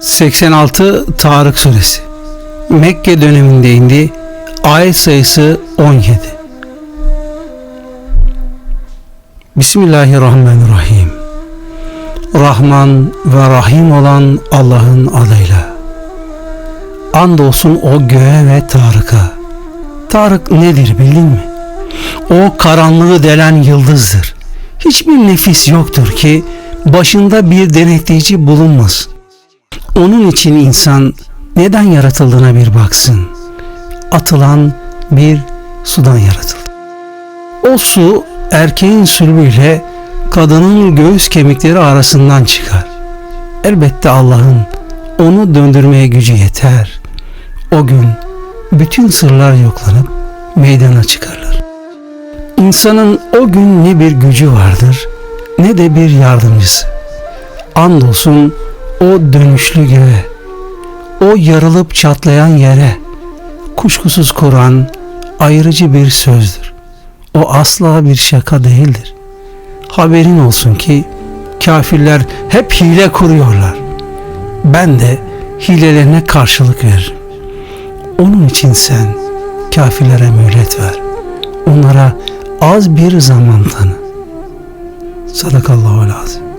86 Tarık Suresi Mekke döneminde indi. Ayet sayısı 17 Bismillahirrahmanirrahim Rahman ve Rahim olan Allah'ın adıyla Andolsun o göğe ve Tarık'a Tarık nedir bildin mi? O karanlığı delen yıldızdır. Hiçbir nefis yoktur ki başında bir denetleyici bulunmaz. Onun için insan neden yaratıldığına bir baksın. Atılan bir sudan yaratıldı. O su erkeğin sülbüyle kadının göğüs kemikleri arasından çıkar. Elbette Allah'ın onu döndürmeye gücü yeter. O gün bütün sırlar yoklanıp meydana çıkarlar. İnsanın o gün ne bir gücü vardır ne de bir yardımcısı. Andolsun o dönüşlü göğe, o yarılıp çatlayan yere kuşkusuz Kur'an ayrıcı bir sözdür. O asla bir şaka değildir. Haberin olsun ki kafirler hep hile kuruyorlar. Ben de hilelerine karşılık veririm. Onun için sen kafirlere mühlet ver. Onlara az bir zaman tanı. Sadakallahu lazım.